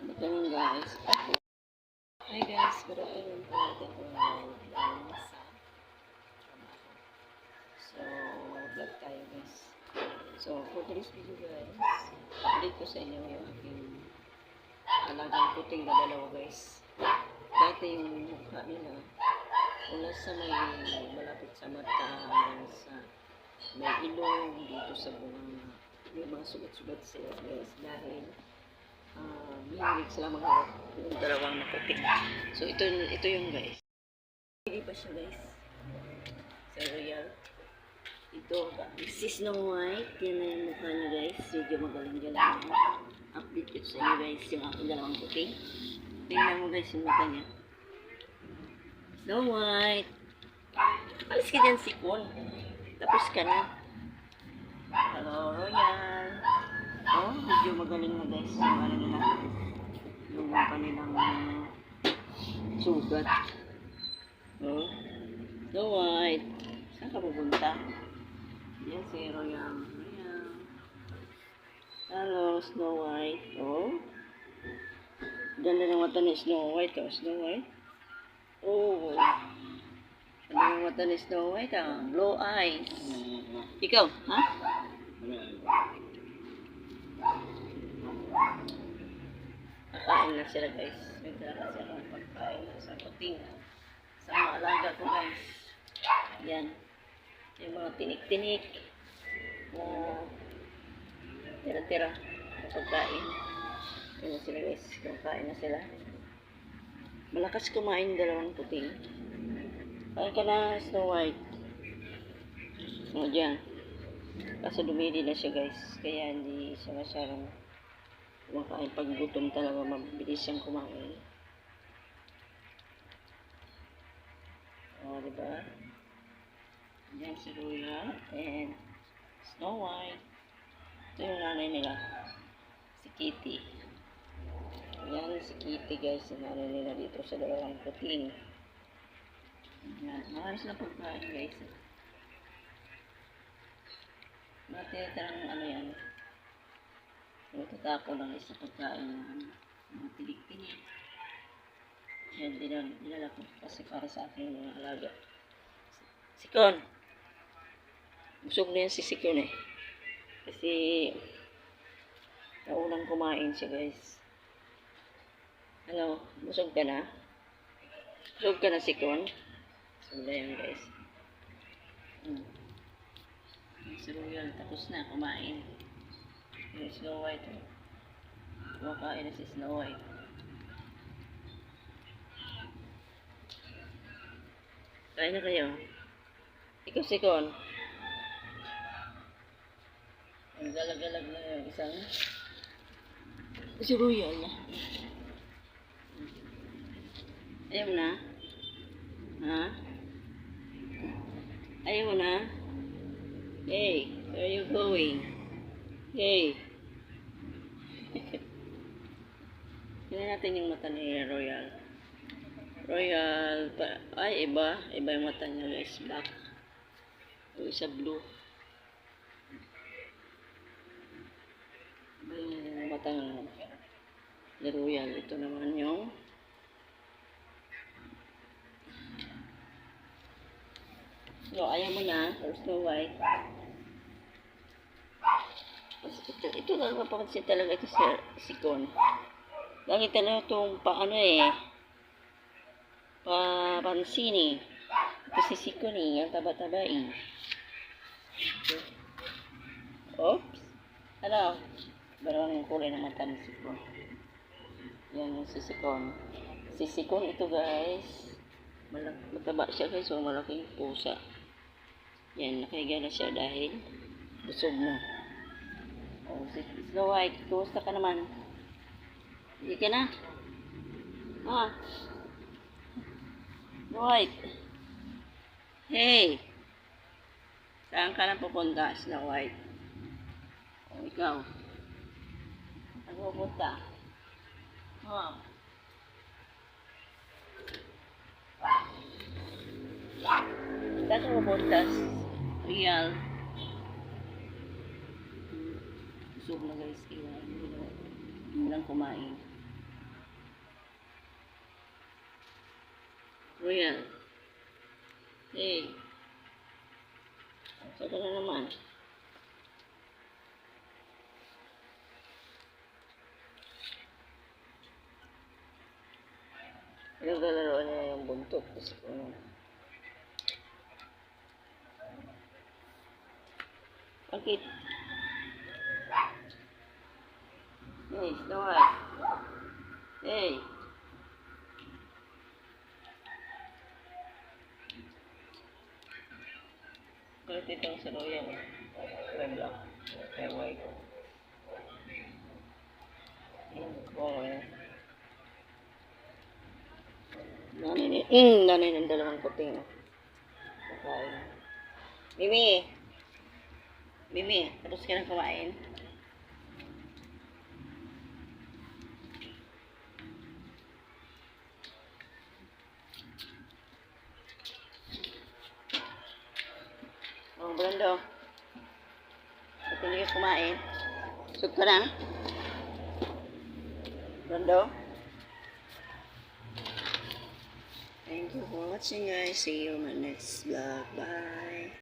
Good afternoon guys. Hi guys, good afternoon po natin po ngayon galing sa trabaho. So, vlog tayo guys. So, for today's video guys, update ko sa inyo yung aking alagang puting na dalawa guys. Dati yung mukha nila, una sa may malapit sa mata, sa may ilong dito sa bunga. May mga sugat-sugat sila guys dahil uh, mahilig sila magharap yung dalawang maputi. So, ito, ito yung guys. Hindi pa siya guys. Sa Royal. Ito, si Snow White. Yan na yung mukha niya guys. Medyo magaling-galing na. Update ko sa inyo guys yung aking dalawang puti. Tingnan mo guys yung mukha niya. Snow White. Alis ka dyan si Kun. Tapos ka na. Hello, Royal. Oh, medyo magaling na guys. Yung ano nila. Yung kanilang sugat. Oh. Snow White. Saan ka pupunta? Yan si Royal. Royal. Hello, Snow White. Oh. Ganda ng mata ni Snow White. Oh, Snow White. Oh. Ganda ng mata ni Snow White. Ah. Blue eyes. Ikaw, ha? Nakain na sila guys. Nagdala sila ng pagkain sa puting. Sa mga alaga ko guys. Yan. Yung mga tinik-tinik. O tira-tira na pagkain. Yan na sila guys. Kumakain na sila. Malakas kumain dalawang puting. Kain ka na Snow White. O dyan. Kaso dumili na siya guys. Kaya hindi siya masyadong kumakain. Pag gutom talaga, mabilis siyang kumain. O, diba? Yan si Royal and Snow White. Ito yung nanay nila. Si Kitty. Yan si Kitty guys. Yung nanay nila dito sa dalawang puting. Yan. Marami silang pagkain guys. Matitirang ano yan. Natatapo lang isa pagkain ng mga tilik-tilik. Yan, dinal, dinala ko kasi para sa aking mga alaga. Sikon! Busog na yan si Sikon eh. Kasi naunang kumain siya guys. Ano, busog ka na? Busog ka na Sikon? Busog na yan guys. Hmm. Si Royal tapos na kumain. Yung Snow White. Kumakain na si Snow White. Kain na kayo. Ikaw si Kon. Ang galag-galag na yung isang si Royal na. Ayaw na? Ha? Ayaw na? Hey, where are you going? Hey. Tingnan natin yung mata ni Royal. Royal, pa, ay iba, iba yung mata niya guys, black. Yung isa blue. Iba yung mata ni Royal. Ito naman yung No, ayaw mo na. Or Snow White. Ito, ito lang mapapansin talaga ito sa sikon. Lagi talaga itong paano eh. Pa pansin eh. Ito si sikon eh. Ang taba-taba eh. Oops. Ano? Barang yung kulay ng mata ng sikon. Yan yung si sikon. Si sikon ito guys. Malak mataba siya guys. So malaking pusa. Yan, nakahiga na siya dahil busog na. Oh, si Snow White, kumusta ka naman? Hindi ka na? Ha? Snow White? Hey! Saan ka na pupunta, Snow White? O, ikaw? Saan pupunta? Ha? Saan pupunta, Real? busog na guys kaya hindi na walang kumain. Royal hey. Sa na naman. Naglalaro niya yung buntot kasi kung Okay. Snow White. Hey. Kulit itong sa Royal. Kaya black. Kaya white. Okay. Nanay mm, nanay ng dalawang kuting. oh. Kakain. Mimi! Mimi, tapos ka na kumain? Oh, At hindi ka kumain? Sub ka lang. Rondo. Thank you for watching guys. See you in my next vlog. Bye.